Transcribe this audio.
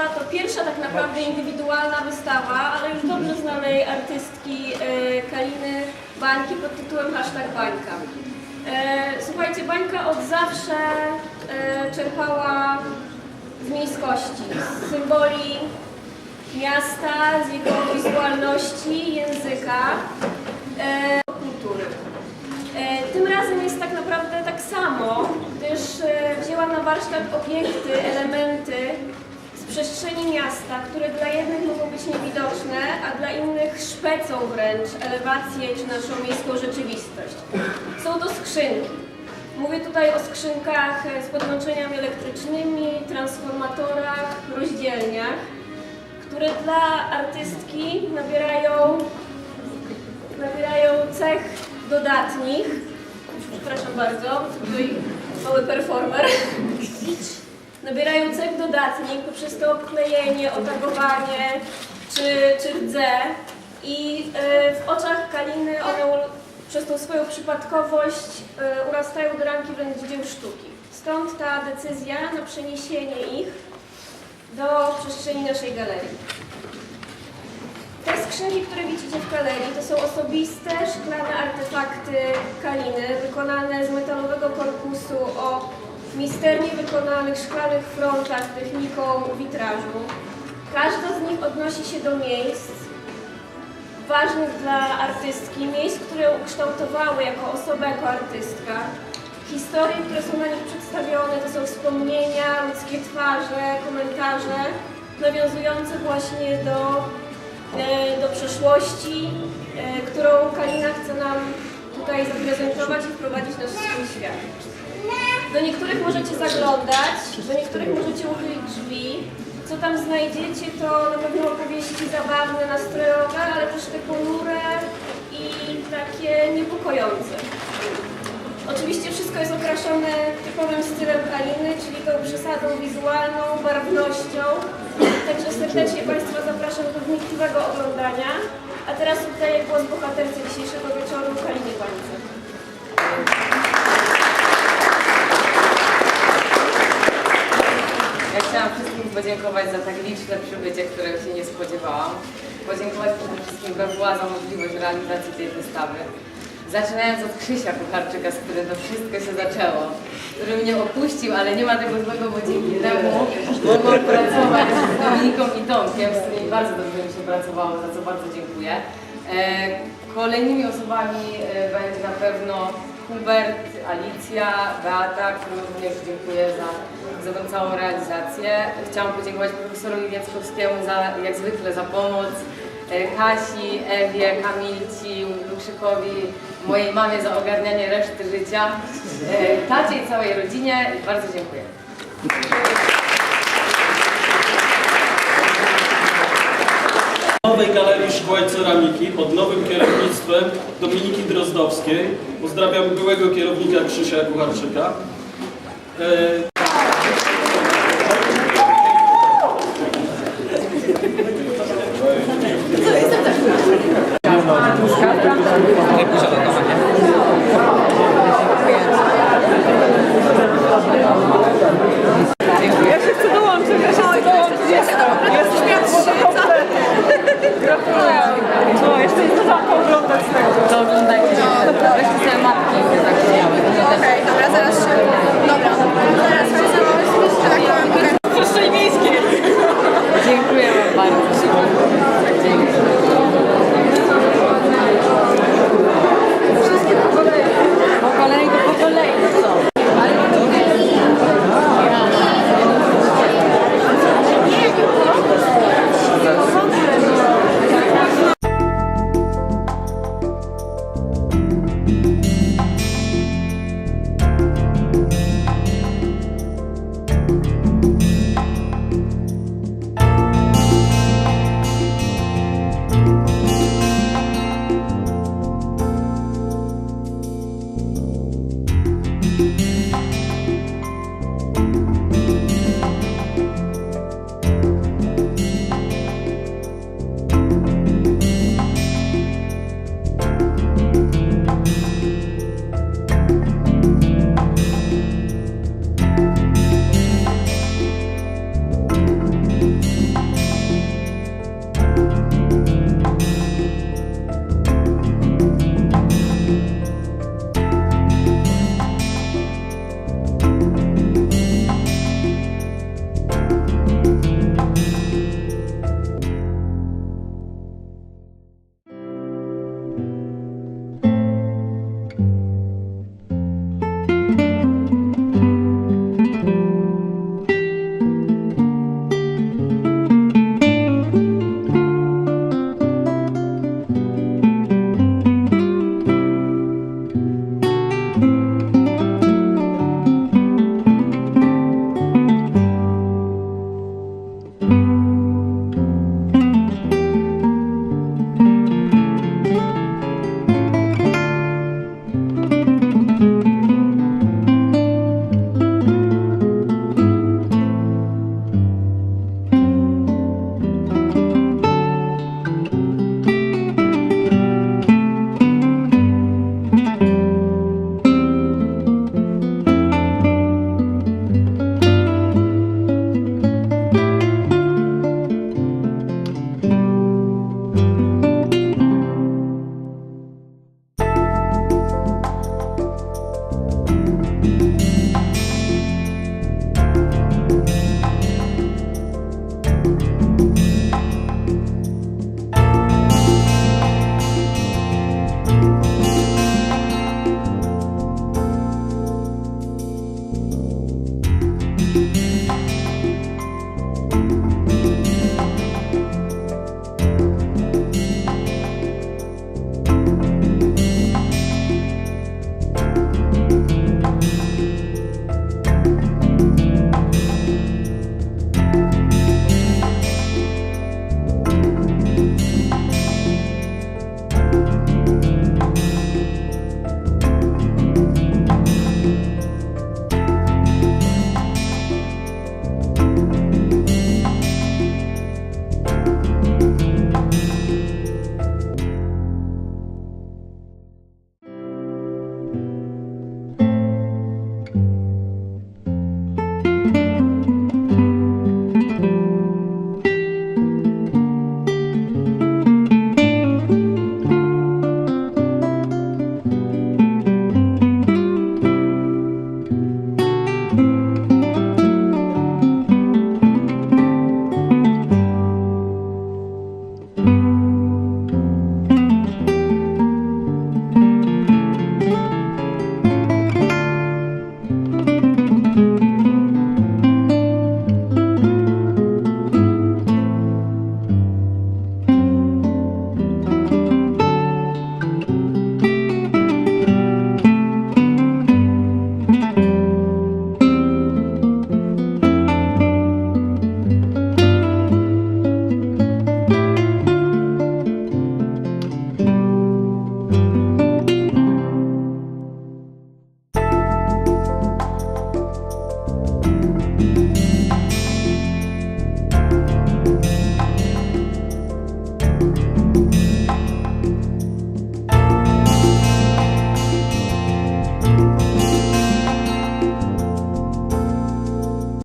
Wystawa to pierwsza tak naprawdę indywidualna wystawa, ale już dobrze znanej artystki e, Kaliny Bańki pod tytułem Hashtag Bańka. E, Słuchajcie, Bańka od zawsze e, czerpała z miejskości, z symboli miasta, z jego wizualności, języka, kultury. Tym razem jest tak naprawdę tak samo, gdyż wzięła na warsztat obiekty, elementy przestrzeni miasta, które dla jednych mogą być niewidoczne, a dla innych szpecą wręcz elewację czy naszą miejską rzeczywistość. Są to skrzynki. Mówię tutaj o skrzynkach z podłączeniami elektrycznymi, transformatorach, rozdzielniach, które dla artystki nabierają nabierają cech dodatnich. Przepraszam bardzo, tutaj mały performer. Nabierają cech dodatnich poprzez to obklejenie, otagowanie czy, czy rdze. I e, w oczach Kaliny one przez tą swoją przypadkowość e, urastają do rangi wręcz dzieł sztuki. Stąd ta decyzja na przeniesienie ich do przestrzeni naszej galerii. Te skrzynki, które widzicie w galerii, to są osobiste, szklane artefakty Kaliny, wykonane z metalowego korpusu o misternie wykonanych szklanych frontach techniką witrażu. Każda z nich odnosi się do miejsc ważnych dla artystki, miejsc, które ukształtowały jako osobę, jako artystka. Historie, które są na nich przedstawione, to są wspomnienia, ludzkie twarze, komentarze, nawiązujące właśnie do e, do przeszłości, e, którą Kalina chce nam tutaj zaprezentować i wprowadzić na swój świat. Do niektórych możecie zaglądać, do niektórych możecie uchylić drzwi. Co tam znajdziecie, to na pewno opowieści zabawne, nastrojowe, ale też te ponure i takie niepokojące. Oczywiście wszystko jest okraszone typowym stylem Kaliny, czyli tą przesadą wizualną, barwnością. Także serdecznie Państwa zapraszam do wnikliwego oglądania. A teraz oddaję głos bohaterce dzisiejszego wieczoru, Kalinie Bańce. Ja chciałam wszystkim podziękować za tak liczne przybycie, którego się nie spodziewałam. Podziękować przede wszystkim BWA za możliwość realizacji tej wystawy. Zaczynając od Krzysia Kucharczyka, z którym to wszystko się zaczęło, który mnie opuścił, ale nie ma tego złego, bo dzięki temu mogłam pracować z Dominiką i Tomkiem, z którymi bardzo dobrze mi się pracowało, za co bardzo dziękuję. E, Kolejnymi osobami e, będzie na pewno Hubert, Alicja, Beata, którym również dziękuję za, za tą całą realizację. Chciałam podziękować profesorowi Wieckowskiemu za, jak zwykle za pomoc, e, Kasi, Ewie, Kamilci, Lukrzykowi, mojej mamie za ogarnianie reszty życia, e, tacie i całej rodzinie. Bardzo dziękuję. W nowej Galerii Szkła i Ceramiki pod nowym kierownictwem Dominiki Drozdowskiej. Pozdrawiam byłego kierownika Krzysia Kucharczyka. E,